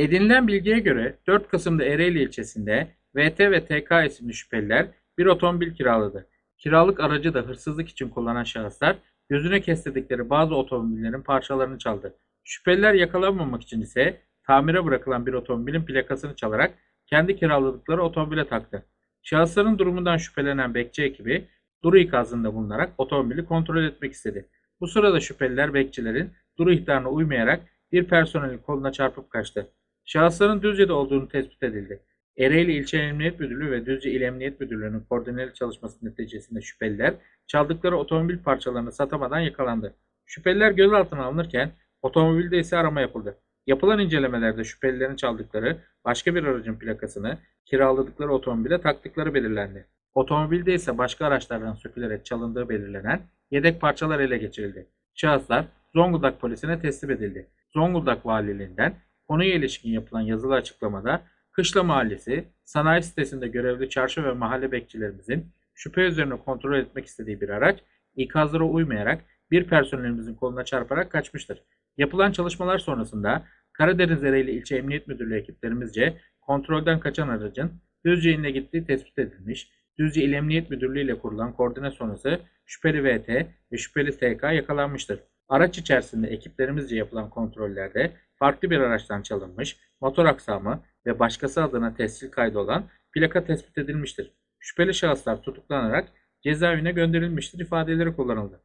Edinilen bilgiye göre 4 Kasım'da Ereğli ilçesinde VT ve TK isimli şüpheliler bir otomobil kiraladı. Kiralık aracı da hırsızlık için kullanan şahıslar gözüne kestirdikleri bazı otomobillerin parçalarını çaldı. Şüpheliler yakalanmamak için ise tamire bırakılan bir otomobilin plakasını çalarak kendi kiraladıkları otomobile taktı. Şahısların durumundan şüphelenen bekçi ekibi duru ikazında bulunarak otomobili kontrol etmek istedi. Bu sırada şüpheliler bekçilerin duru ihtarına uymayarak bir personelin koluna çarpıp kaçtı. Şahısların Düzce'de olduğunu tespit edildi. Ereğli İlçe Emniyet Müdürlüğü ve Düzce İl Emniyet Müdürlüğü'nün koordineli çalışması neticesinde şüpheliler çaldıkları otomobil parçalarını satamadan yakalandı. Şüpheliler gözaltına alınırken otomobilde ise arama yapıldı. Yapılan incelemelerde şüphelilerin çaldıkları başka bir aracın plakasını kiraladıkları otomobile taktıkları belirlendi. Otomobilde ise başka araçlardan sökülerek çalındığı belirlenen yedek parçalar ele geçirildi. Şahıslar Zonguldak polisine teslim edildi. Zonguldak valiliğinden konuya ilişkin yapılan yazılı açıklamada Kışla Mahallesi, sanayi sitesinde görevli çarşı ve mahalle bekçilerimizin şüphe üzerine kontrol etmek istediği bir araç ikazlara uymayarak bir personelimizin koluna çarparak kaçmıştır. Yapılan çalışmalar sonrasında Karadeniz Ereğli İlçe Emniyet Müdürlüğü ekiplerimizce kontrolden kaçan aracın Düzce iline gittiği tespit edilmiş. Düzce İl Emniyet Müdürlüğü ile kurulan koordine sonrası şüpheli VT ve şüpheli TK yakalanmıştır. Araç içerisinde ekiplerimizce yapılan kontrollerde farklı bir araçtan çalınmış, motor aksamı ve başkası adına tescil kaydı olan plaka tespit edilmiştir. Şüpheli şahıslar tutuklanarak cezaevine gönderilmiştir ifadeleri kullanıldı.